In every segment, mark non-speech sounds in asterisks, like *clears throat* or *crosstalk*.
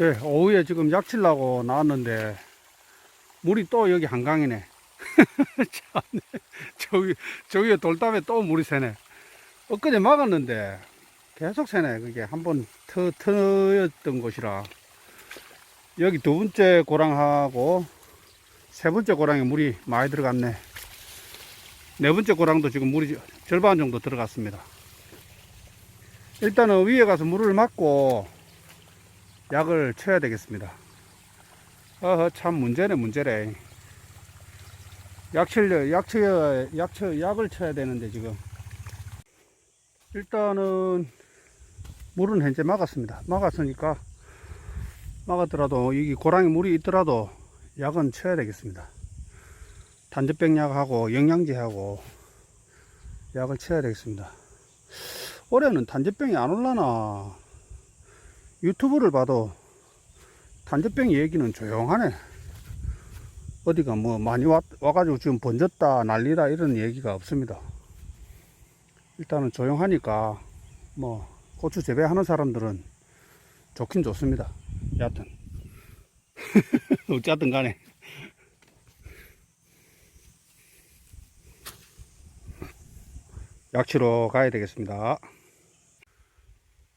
예, 오후에 지금 약치려고 나왔는데, 물이 또 여기 한강이네. *laughs* 참, 저기, 저기에 돌담에 또 물이 새네. 엊그제 막았는데, 계속 새네. 그게 한번 터, 터였던 곳이라. 여기 두 번째 고랑하고, 세 번째 고랑에 물이 많이 들어갔네. 네 번째 고랑도 지금 물이 절반 정도 들어갔습니다. 일단은 위에 가서 물을 맞고, 약을 쳐야 되겠습니다. 어허, 참 문제네, 문제래. 약 칠려, 약 쳐야, 약 쳐, 약을 쳐야 되는데, 지금. 일단은, 물은 현재 막았습니다. 막았으니까, 막았더라도, 여기 고랑에 물이 있더라도, 약은 쳐야 되겠습니다. 단전병약하고, 영양제하고, 약을 쳐야 되겠습니다. 올해는 단전병이 안 올라나. 유튜브를 봐도 단전병 얘기는 조용하네. 어디가 뭐 많이 와, 와가지고 지금 번졌다, 난리다 이런 얘기가 없습니다. 일단은 조용하니까 뭐 고추 재배하는 사람들은 좋긴 좋습니다. 여하튼. *laughs* 어쨌든 간에. 약치로 가야 되겠습니다.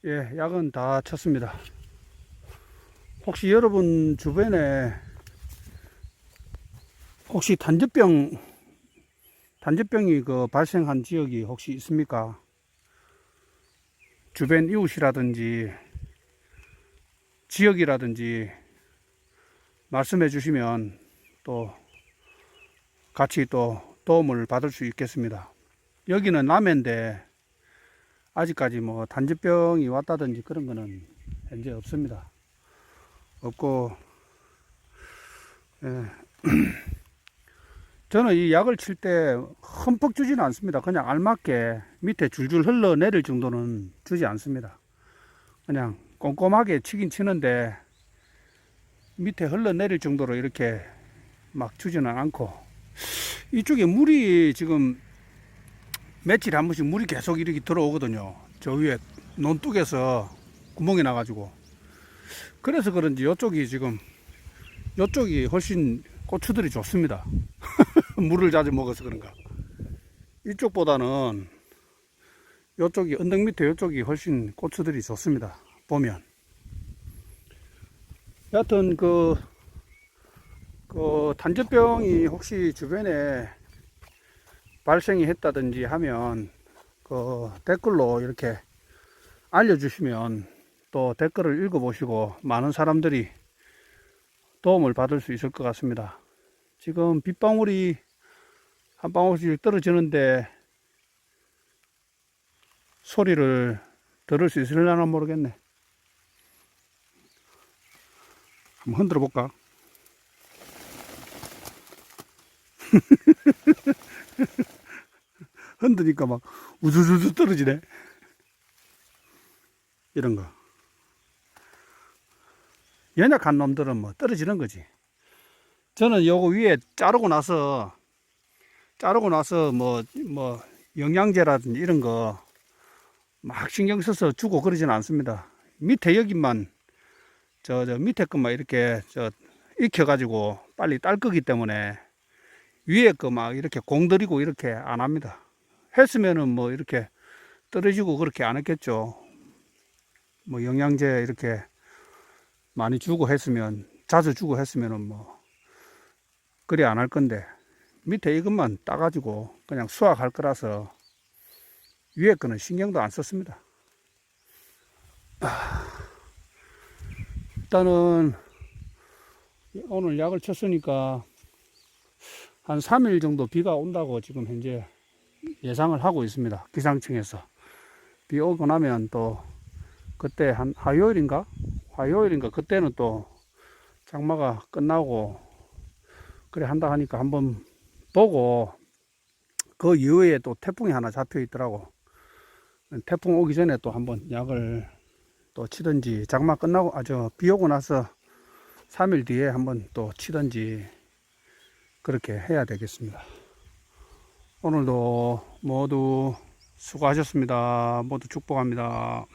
예, 약은 다 쳤습니다. 혹시 여러분 주변에 혹시 단전병 단전병이 그 발생한 지역이 혹시 있습니까? 주변 이웃이라든지 지역이라든지 말씀해 주시면 또 같이 또 도움을 받을 수 있겠습니다. 여기는 남해인데 아직까지 뭐 단지병이 왔다든지 그런 거는 현재 없습니다. 없고, 예. *clears throat* 저는 이 약을 칠 때 흠뻑 주지는 않습니다. 그냥 알맞게 밑에 줄줄 흘러내릴 정도는 주지 않습니다. 그냥 꼼꼼하게 치긴 치는데 밑에 흘러내릴 정도로 이렇게 막 주지는 않고 이쪽에 물이 지금 며칠에 한 번씩 물이 계속 이렇게 들어오거든요. 저 위에 논둑에서 구멍이 나가지고. 그래서 그런지 이쪽이 지금, 이쪽이 훨씬 고추들이 좋습니다. *laughs* 물을 자주 먹어서 그런가. 이쪽보다는 이쪽이, 언덕 밑에 이쪽이 훨씬 고추들이 좋습니다. 보면. 여하튼 그, 그 단전병이 혹시 주변에 발생이 했다든지 하면 그 댓글로 이렇게 알려주시면 또 댓글을 읽어보시고 많은 사람들이 도움을 받을 수 있을 것 같습니다. 지금 빗방울이 한 방울씩 떨어지는데 소리를 들을 수 있으려나 모르겠네. 한번 흔들어 볼까? *laughs* 흔드니까 막 우주주주 떨어지네. 이런 거. 연약한 놈들은 뭐 떨어지는 거지. 저는 요거 위에 자르고 나서, 자르고 나서 뭐, 뭐, 영양제라든지 이런 거 막 신경 써서 주고 그러지는 않습니다. 밑에 여기만, 저, 저 밑에 것만 이렇게 저 익혀가지고 빨리 딸 거기 때문에 위에 거 막 이렇게 공들이고 이렇게 안 합니다. 했으면은 뭐 이렇게 떨어지고 그렇게 안 했겠죠. 뭐 영양제 이렇게 많이 주고 했으면 자주 주고 했으면은 뭐 그래 안할 건데 밑에 이것만 따가지고 그냥 수확할 거라서 위에 거는 신경도 안 썼습니다. 아, 일단은 오늘 약을 쳤으니까 한 3일 정도 비가 온다고 지금 현재 예상을 하고 있습니다. 기상청에서. 비 오고 나면 또 그때 한 화요일인가? 화요일인가? 그때는 또 장마가 끝나고 그래 한다 하니까 한번 보고 그 이후에 또 태풍이 하나 잡혀 있더라고. 태풍 오기 전에 또 한번 약을 또 치든지 장마 끝나고 아주 비 오고 나서 3일 뒤에 한번 또 치든지 그렇게 해야 되겠습니다. 오늘도 모두 수고하셨습니다. 모두 축복합니다.